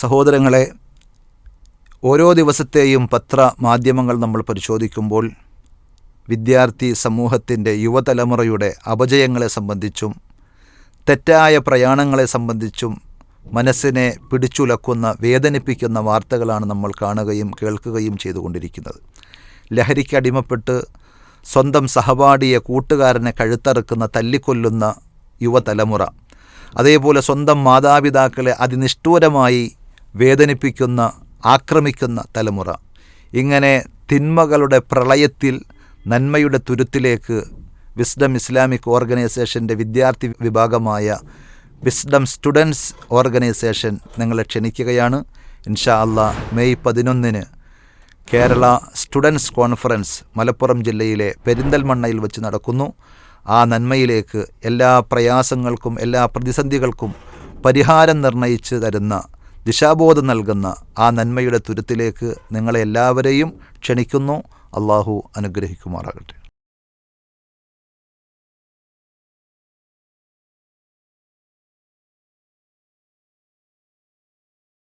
സഹോദരങ്ങളെ ഓരോ ദിവസത്തെയും പത്ര മാധ്യമങ്ങൾ നമ്മൾ പരിശോധിക്കുമ്പോൾ വിദ്യാർത്ഥി സമൂഹത്തിന്റെ യുവതലമുറയുടെ അപജയങ്ങളെ സംബന്ധിച്ചും തെറ്റായ പ്രയാണങ്ങളെ സംബന്ധിച്ചും മനസ്സിനെ പിടിച്ചുലക്കുന്ന വേദനിപ്പിക്കുന്ന വാർത്തകളാണ് നമ്മൾ കാണുകയും കേൾക്കുകയും ചെയ്തുകൊണ്ടിരിക്കുന്നത്. ലഹരിക്ക് അടിമപ്പെട്ട് സ്വന്തം സഹപാഠിയെ കൂട്ടുകാരനെ കഴുത്തറുക്കുന്ന തല്ലിക്കൊല്ലുന്ന യുവതലമുറ അതേപോലെ സ്വന്തം മാതാപിതാക്കളെ അതിനിഷ്ഠൂരമായി വേദനിപ്പിക്കുന്ന ആക്രമിക്കുന്ന തലമുറ. ഇങ്ങനെ തിന്മകളുടെ പ്രളയത്തിൽ നന്മയുടെ തുരുത്തിലേക്ക് വിസ്ഡം ഇസ്ലാമിക് ഓർഗനൈസേഷന്റെ വിദ്യാർത്ഥി വിഭാഗമായ വിസ്ഡം സ്റ്റുഡൻസ് ഓർഗനൈസേഷൻ നിങ്ങളെ ക്ഷണിക്കുകയാണ്. ഇൻഷാ അള്ളാ മെയ് പതിനൊന്നിന് കേരള സ്റ്റുഡൻസ് കോൺഫറൻസ് മലപ്പുറം ജില്ലയിലെ പെരിന്തൽമണ്ണയിൽ വെച്ച് നടക്കുന്നു. ആ നന്മയിലേക്ക് എല്ലാ പ്രയാസങ്ങൾക്കും എല്ലാ പ്രതിസന്ധികൾക്കും പരിഹാരം നിർണയിച്ച് തരുന്ന ദിശാബോധം നൽകുന്ന ആ നന്മയുടെ തുരുത്തിലേക്ക് നിങ്ങളെ എല്ലാവരെയും ക്ഷണിക്കുന്നു. അള്ളാഹു അനുഗ്രഹിക്കുമാറാകട്ടെ.